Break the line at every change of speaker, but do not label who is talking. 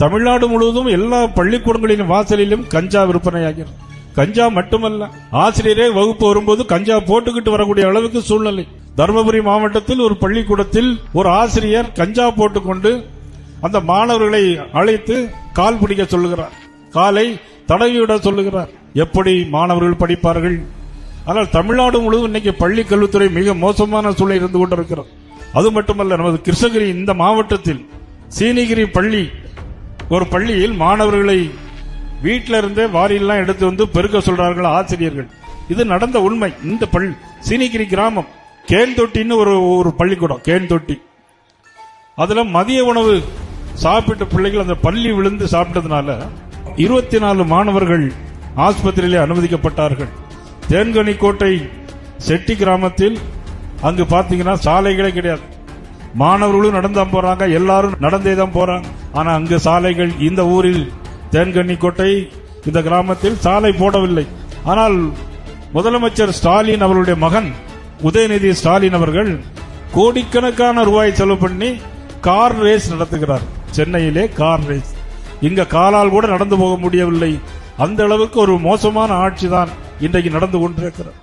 தமிழ்நாடு முழுவதும் எல்லா பள்ளிக்கூடங்களின் வாசலிலும் கஞ்சா விற்பனையாகிறது. கஞ்சா மட்டுமல்ல ஆசிரியரே வகுப்பு வரும்போது கஞ்சா போட்டுக்கிட்டு வரக்கூடிய அளவுக்கு சூழ்நிலை. தருமபுரி மாவட்டத்தில் ஒரு பள்ளிக்கூடத்தில் ஒரு ஆசிரியர் கஞ்சா போட்டுக்கொண்டு அந்த மாணவர்களை அழைத்து கால் பிடிக்க சொல்லுகிறார். காலை தடவிவிட சொல்லுகிறார். எப்படி மாணவர்கள் படிப்பார்கள்? ஆனால் தமிழ்நாடு முழுவதும் இன்னைக்கு பள்ளி கல்வித்துறை மிக மோசமான சூழல் இருந்து கொண்டிருக்கிறது. அது மட்டுமல்ல நமது கிருஷ்ணகிரி இந்த மாவட்டத்தில் சீனிகிரி பள்ளி ஒரு பள்ளியில் மாணவர்களை வீட்டில இருந்தே வாரியெல்லாம் எடுத்து வந்து பெருக்க சொல்றார்கள் ஆசிரியர்கள். இது நடந்த உண்மை. இந்த பள்ளி சீனிகிரி கிராமம் கேன் தொட்டின்னு ஒரு ஒரு பள்ளிக்கூடம் கேன் தொட்டி அதுல மதிய உணவு சாப்பிட்ட பிள்ளைகள் அந்த பள்ளி விழுந்து சாப்பிட்டதுனால இருபத்தி நாலு மாணவர்கள் ஆஸ்பத்திரியிலே அனுமதிக்கப்பட்டார்கள். தேன்கனிக்கோட்டை செட்டி கிராமத்தில் அங்கு பாத்தீங்கன்னா சாலைகளே கிடையாது. மாணவர்களும் நடந்து தான் போறாங்க எல்லாரும் நடந்தே தான் போறாங்க. ஆனா அங்கு சாலைகள் இந்த ஊரில் தேன்கன்னிக்கோட்டை இந்த கிராமத்தில் சாலை போடவில்லை. ஆனால் முதலமைச்சர் ஸ்டாலின் அவருடைய மகன் உதயநிதி ஸ்டாலின் அவர்கள் கோடிக்கணக்கான ரூபாய் செலவு பண்ணி கார் ரேஸ் நடத்துகிறார். சென்னையிலே கார் ரேஸ். இங்க காலால் கூட நடந்து போக முடியவில்லை. அந்த அளவுக்கு ஒரு மோசமான ஆட்சி தான் இன்றைக்கு நடந்து கொண்டிருக்கிறது.